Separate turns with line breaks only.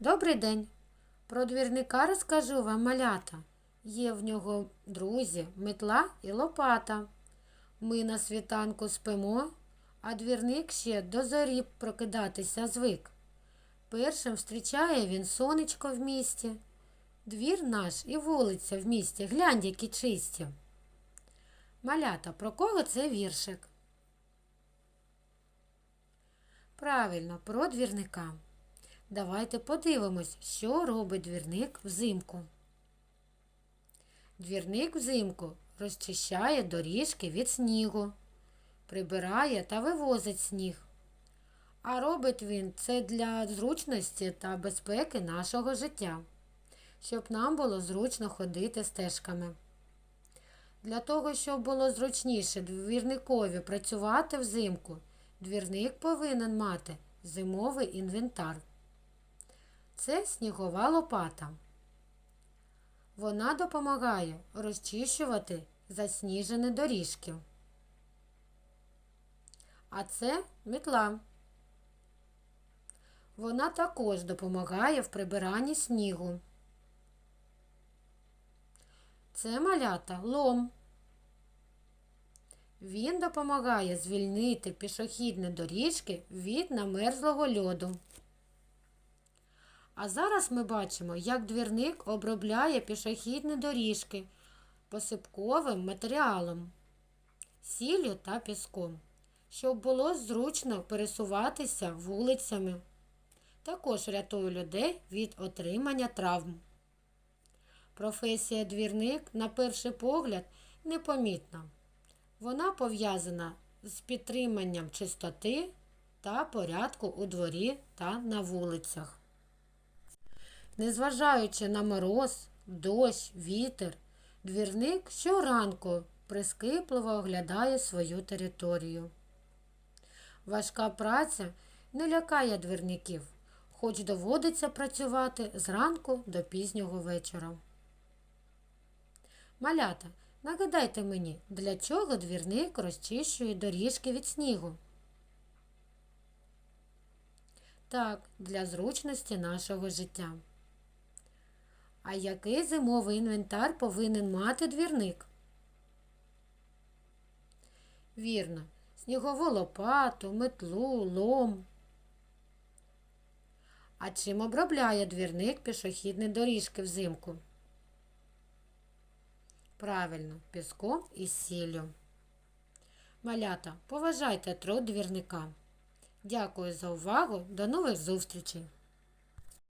Добрий день. Про двірника розкажу вам малята. Є в нього друзі, метла і лопата. Ми на світанку спимо, а двірник ще до зорі прокидатися звик. Першим зустрічає він сонечко в місті. Двір наш і вулиця в місті, глянь, які чисті. Малята, про кого це віршик? Правильно, про двірника. Давайте подивимось, що робить двірник взимку. Двірник взимку розчищає доріжки від снігу, прибирає та вивозить сніг. А робить він це для зручності та безпеки нашого життя, щоб нам було зручно ходити стежками. Для того, щоб було зручніше двірникові працювати взимку, двірник повинен мати зимовий інвентар. Це снігова лопата. Вона допомагає розчищувати засніжені доріжки. А це мітла. Вона також допомагає в прибиранні снігу. Це малята лом. Він допомагає звільнити пішохідні доріжки від намерзлого льоду. А зараз ми бачимо, як двірник обробляє пішохідні доріжки посипковим матеріалом, сіллю та піском, щоб було зручно пересуватися вулицями. Також рятує людей від отримання травм. Професія двірник, на перший погляд, непомітна. Вона пов'язана з підтриманням чистоти та порядку у дворі та на вулицях. Незважаючи на мороз, дощ, вітер, двірник щоранку прискіпливо оглядає свою територію. Важка праця не лякає двірників, хоч доводиться працювати зранку до пізнього вечора. Малята, нагадайте мені, для чого двірник розчищує доріжки від снігу? Так, для зручності нашого життя. А який зимовий інвентар повинен мати двірник? Вірно, снігову лопату, метлу, лом. А чим обробляє двірник пішохідні доріжки взимку? Правильно, піском і сіллю. Малята, поважайте труд двірника. Дякую за увагу. До нових зустрічей!